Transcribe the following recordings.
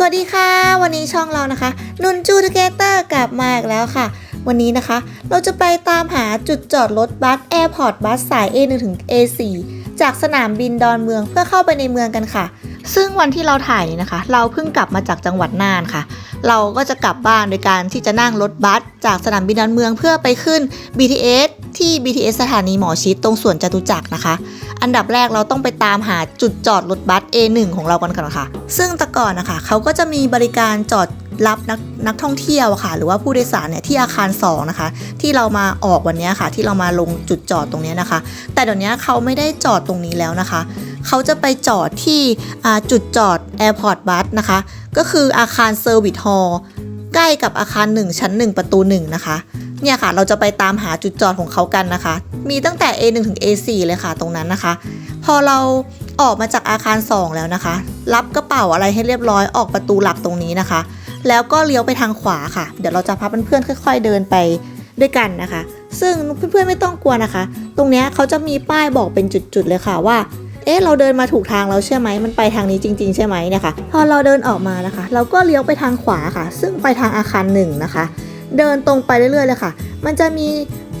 สวัสดีค่ะ วันนี้ช่องเรานะคะนุนจูทูเกเตอร์กลับมาอีกแล้วค่ะ วันนี้นะคะ เราจะไปตามหาจุดจอดรถบัสแอร์พอร์ตบัสสาย A1 ถึง A4 จากสนามบินดอนเมืองเพื่อเข้าไปในเมืองกันค่ะ ซึ่งวันที่เราถ่ายนี้นะคะ เราเพิ่งกลับมาจากจังหวัดน่านค่ะ เราก็จะกลับบ้านโดยการที่จะนั่งรถบัสจากสนามบินดอนเมืองเพื่อไปขึ้น BTS ที่ BTS สถานีหมอชิดตรงสวนจตุจักรนะคะ อันดับแรกเราต้องไปตามหาจุดจอดรถบัส A1 ของเรากันก่อนค่ะ ซึ่งแต่ก่อนนะคะเขาก็จะมีบริการจอดรับนักนักท่องเที่ยวค่ะ หรือว่าผู้โดยสารเนี่ยที่อาคาร 2 นะคะ ที่เรามาออกวันนี้ค่ะ ที่เรามาลงจุดจอดตรงนี้นะคะ แต่เดี๋ยวนี้เขาไม่ได้จอดตรงนี้แล้วนะคะ เขาจะไปจอดที่จุดจอด Airport Bus นะคะ ก็คืออาคาร Service Hall ใกล้กับอาคาร 1 ชั้น 1 ประตู 1 นะคะ เนี่ยค่ะ เราจะไปตามหาจุดจอดของเขากันนะคะ มีตั้งแต่ A1 ถึง A4 เลยค่ะตรงนั้นนะคะ พอเราออกมาจากอาคาร 2 แล้วนะคะ รับกระเป๋าอะไรให้เรียบร้อยออกประตูหลักตรงนี้นะคะ แล้วก็เลี้ยวไปทางขวาค่ะ เดี๋ยวเราจะพาเพื่อนๆค่อย ๆ เดินไปด้วยกันนะคะ ซึ่งเพื่อนๆไม่ต้องกลัวนะคะ ตรงเนี้ยเขาจะมีป้ายบอกเป็นจุดๆเลยค่ะว่า เอ๊ะเราเดินมาถูกทางแล้วใช่ไหมมันไปทางนี้จริง ๆ ใช่ไหมเนี่ยค่ะพอเราเดินออกมานะคะ เราก็เลี้ยวไปทางขวาค่ะ ซึ่งไปทางอาคารหนึ่งนะคะ เดินตรงไปเรื่อยๆเลยค่ะ มันจะมี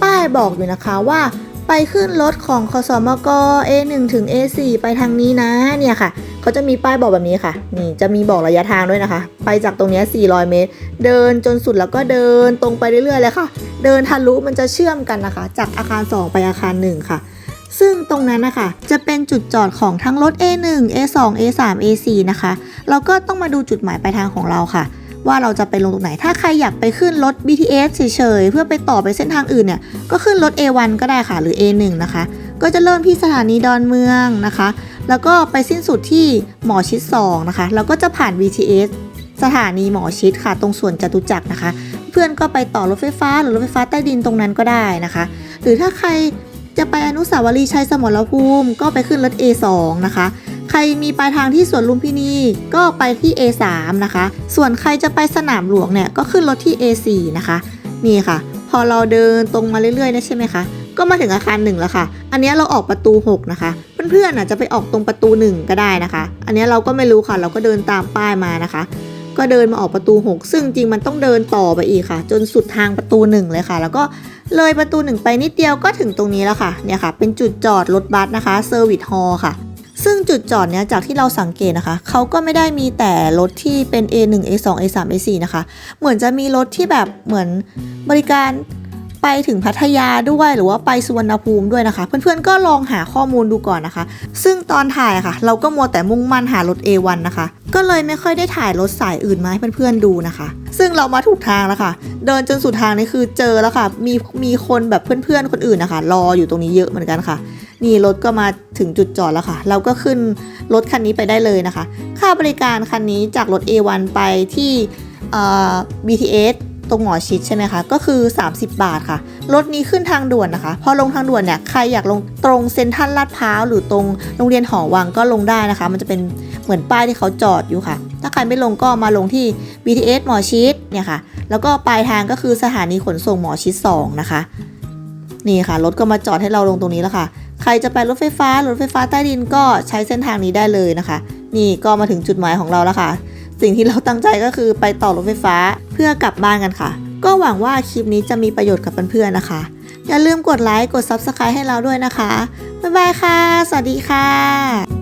ป้ายบอกอยู่นะคะว่าไปขึ้นรถของคสมก A1 ถึง A4 ไปทางนี้นะเนี่ยค่ะเขาจะมีป้ายบอกแบบนี้ค่ะ นี่จะมีบอกระยะทางด้วยนะคะ ไปจากตรงนี้ 400 เมตร เดินจนสุดแล้วก็เดินตรงไปเรื่อยๆเลยค่ะ เดินทะลุมันจะเชื่อมกันนะคะ จากอาคาร 2 ไปอาคาร 1 ค่ะ ซึ่งตรงนั้นนะคะจะเป็นจุดจอดของทั้งรถ A1 A2 A3 A4 นะคะ เราก็ต้องมาดูจุดหมายปลายทางของเราค่ะ ว่าเราจะไปลงตรงไหน ถ้าใครอยากไปขึ้นรถ BTS เฉยๆ เพื่อไปต่อไปเส้นทางอื่นเนี่ย ก็ขึ้นรถ A1 ก็ได้ค่ะ หรือ A1 นะคะ ก็จะเริ่มที่สถานีดอนเมืองนะคะ แล้วก็ไปสิ้นสุดที่หมอชิด 2 นะคะ แล้วก็จะผ่าน BTS สถานีหมอชิดค่ะ ตรงส่วนจตุจักรนะคะ เพื่อนก็ไปต่อรถไฟฟ้าหรือรถไฟฟ้าใต้ดินตรงนั้นก็ได้นะคะ หรือถ้าใครจะไปอนุสาวรีย์ชัยสมรภูมิ ก็ไปขึ้นรถ A2 นะคะ รมีปลายทางที่สวนลุมพินีก็ไปที่ A3 นะคะ ส่วนใครจะไปสนามหลวงเนี่ยก็ขึ้นรถที่ A4 นะคะ นี่ค่ะ พอเราเดินตรงมาเรื่อยๆนะใช่ไหมคะก็มาถึงอาคารหนึ่งแล้วค่ะ อันนี้เราออกประตู 6 นะคะ เพื่อนๆอะจะไปออกตรงประตู 1 ก็ได้นะคะ อันนี้เราก็ไม่รู้ค่ะ เราก็เดินตามป้ายมานะคะ ก็เดินมาออกประตู 6 ซึ่งจริงมันต้องเดินต่อไปอีกค่ะ จนสุดทางประตู 1 เลยค่ะ แล้วก็เลยประตู 1 ไปนิดเดียวก็ถึงตรงนี้แล้วค่ะ เนี่ยค่ะ เป็นจุดจอดรถบัสนะคะ Service Hall ค่ะ ซึ่งจุดจอดเนี้ยจากที่เราสังเกตนะคะ เขาก็ไม่ได้มีแต่รถที่เป็น A1 A2 A3 A4 นะคะ เหมือนจะมีรถที่แบบเหมือนบริการไปถึงพัทยาด้วยหรือว่าไปสุวรรณภูมิด้วยนะคะ เพื่อนๆก็ลองหาข้อมูลดูก่อนนะคะ ซึ่งตอนถ่ายอะค่ะ เราก็มัวแต่มุ่งมั่นหารถ A1 นะคะ ก็เลยไม่ค่อยได้ถ่ายรถสายอื่นมาให้เพื่อนๆดูนะคะ ซึ่งเรามาถูกทางแล้วค่ะ เดินจนสุดทางนี่คือเจอแล้วค่ะ มีมีคนแบบเพื่อนๆคนอื่นนะคะ รออยู่ตรงนี้เยอะเหมือนกันค่ะ นี่รถก็มาถึงจุดจอดแล้วค่ะ เราก็ขึ้นรถคันนี้ไปได้เลยนะคะ ค่าบริการคันนี้จากรถ A1 ไปที่ BTS ตรงหมอชิดใช่ไหมคะ ก็คือ 30 บาทค่ะ รถนี้ขึ้นทางด่วนนะคะ พอลงทางด่วนเนี่ยใครอยากลงตรงเซ็นทรัลลาดพร้าวหรือตรงโรงเรียนหอวังก็ลงได้นะคะ มันจะเป็นเหมือนป้ายที่เขาจอดอยู่ค่ะ ถ้าใครไม่ลงก็มาลงที่ BTS หมอชิดเนี่ยค่ะ แล้วก็ปลายทางก็คือสถานีขนส่งหมอชิด2นะคะ นี่ค่ะรถก็มาจอดให้เราลงตรงนี้แล้วค่ะ ใครจะไปรถไฟฟ้ารถไฟฟ้าใต้ดินก็ใช้เส้นทางนี้ได้เลยนะคะ นี่ก็มาถึงจุดหมายของเราแล้วค่ะ สิ่งที่เราตั้งใจก็คือไปต่อรถไฟฟ้าเพื่อกลับบ้านกันค่ะ ก็หวังว่าคลิปนี้จะมีประโยชน์กับเพื่อนๆนะคะ อย่าลืมกดไลค์กด Subscribe ให้เราด้วยนะคะ บ๊ายบายค่ะ สวัสดีค่ะ